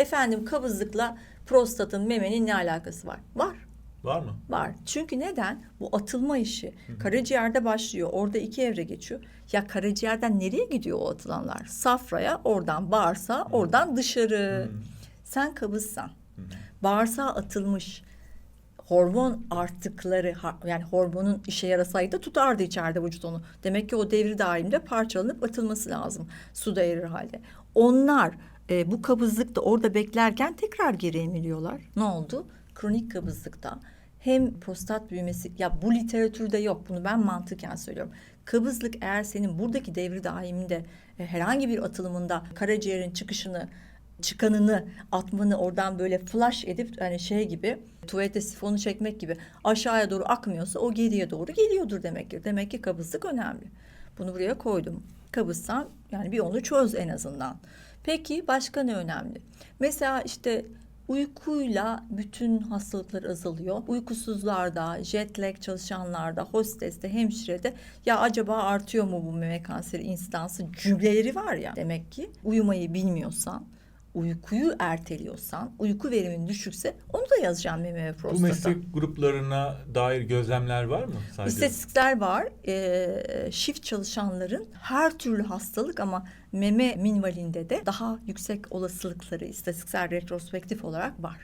efendim kabızlıkla prostatın memenin ne alakası var? Var. Var mı? Var. Çünkü neden? Bu atılma işi. Karaciğerde başlıyor. Orada iki evre geçiyor. Ya karaciğerden nereye gidiyor o atılanlar? Safraya, oradan bağırsağa, oradan dışarı. Sen kabızsan, bağırsağa atılmış hormon artıkları yani hormonun işe yarasaydı tutardı içeride vücut onu. Demek ki o devri daimde parçalanıp atılması lazım suda erir halde. Onlar e, bu kabızlıkta orada beklerken tekrar geri emiliyorlar. Ne oldu? Kronik kabızlıkta hem prostat büyümesi ya bu literatürde yok bunu ben mantıken söylüyorum. Kabızlık eğer senin buradaki devri daiminde e, herhangi bir atılımında karaciğerin çıkışını çıkanını atmanı oradan böyle flash edip hani şey gibi tuvalete sifonu çekmek gibi aşağıya doğru akmıyorsa o geriye doğru geliyordur demektir. Demek ki kabızlık önemli. Bunu buraya koydum. Kabızsan yani bir onu çöz en azından. Peki başka ne önemli? Mesela işte uykuyla bütün hastalıklar azalıyor. Uykusuzlarda, jet lag çalışanlarda, hosteste, hemşirede ya acaba artıyor mu bu meme kanseri insidansı cümleleri var ya. Demek ki uyumayı bilmiyorsan, uykuyu erteliyorsan, uyku verimin düşükse onu da yazacağım meme ve Bu prostata. meslek gruplarına dair gözlemler var mı? Sadece İstatistikler var. Ee, shift çalışanların her türlü hastalık ama meme minvalinde de daha yüksek olasılıkları istatistiksel retrospektif olarak var.